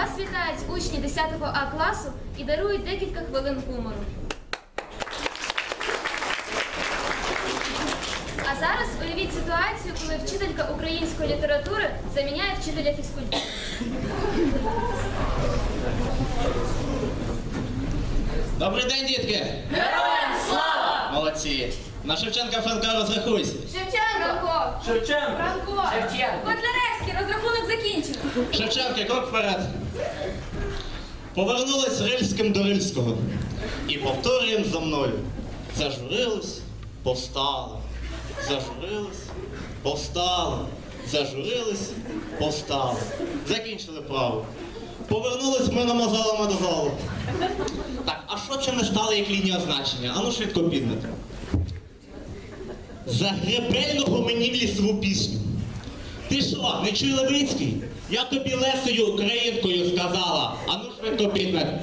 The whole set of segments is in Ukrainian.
Вас вітають учні 10 А класу і дарують декілька хвилин гумору. А зараз уявіть ситуацію, коли вчителька української літератури заміняє вчителя фізкультури. Добрий день, дітки! Героям слава! Молодці! На Шевченка Франка розрахуйся. Шевченко! Шевченко! Франко! Шевченко! Котляревський, розрахунок закінчено. Шевченки, крок вперед. Повернулись Рильським до Рильського. І повторюємо за мною. Зажурились, повстали. Зажурились, повстали. Зажурились, повстали. Закінчили право. Повернулись ми намазалами до залу. Так, а що чи не стало як лінія значення? Ану швидко піднете. Загребельного мені в лісову пісню. Ти що, не чуй Левицький? Я тобі лесою українкою сказала. А ну швидко підме.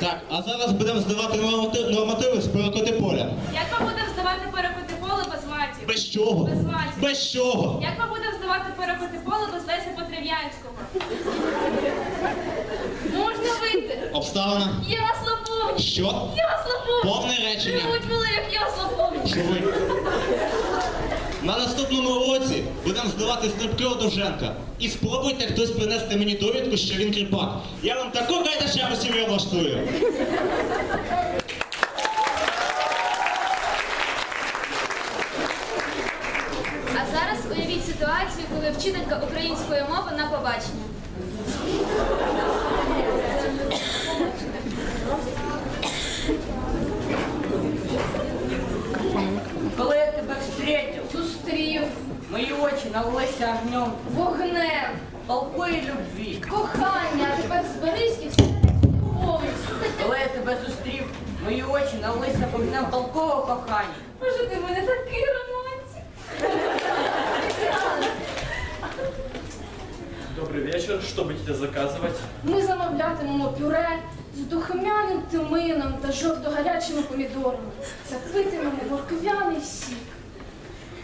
Так, а зараз будемо здавати нормати- нормативи з перекоти поля. Як ми будемо здавати перекоти поле без матів? Без чого? Без матів. Без чого? Як ми будемо здавати перекоти поле без Леся Потреб'янського? Можна вийти? Обставина. Я вас! Що? Я вас лапую! Повне речення. Живуть як я вас! Шуруй. На наступному році будемо здавати стрибки у Довженка. І спробуйте хтось принести мені довідку, що він кріпак. Я вам таку гайдачару сім'ю влаштую. А зараз уявіть ситуацію, коли вчителька української мови на побачення. Коли я тебе встретив, Зустрів мої очі налилися огнем вогнем, толпої любві. кохання, а тепер зберись і все повністю. Коли я тебе зустрів, мої очі налилися вогнем толкового кохання. Боже, ти в мене такий романтик. Добрый вечер. Что будете заказывать? Ми замовлятимемо пюре з духмяним тимином та жовто-гарячими помідорами. Запитимемо морквяний сік.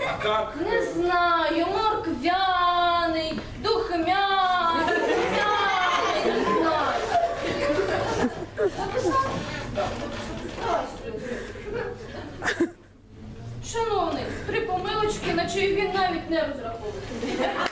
А как? Не знаю, морквяний, духмяний, духмяний, не знаю. Шановний, три помилочки, на чиї він навіть не розраховує.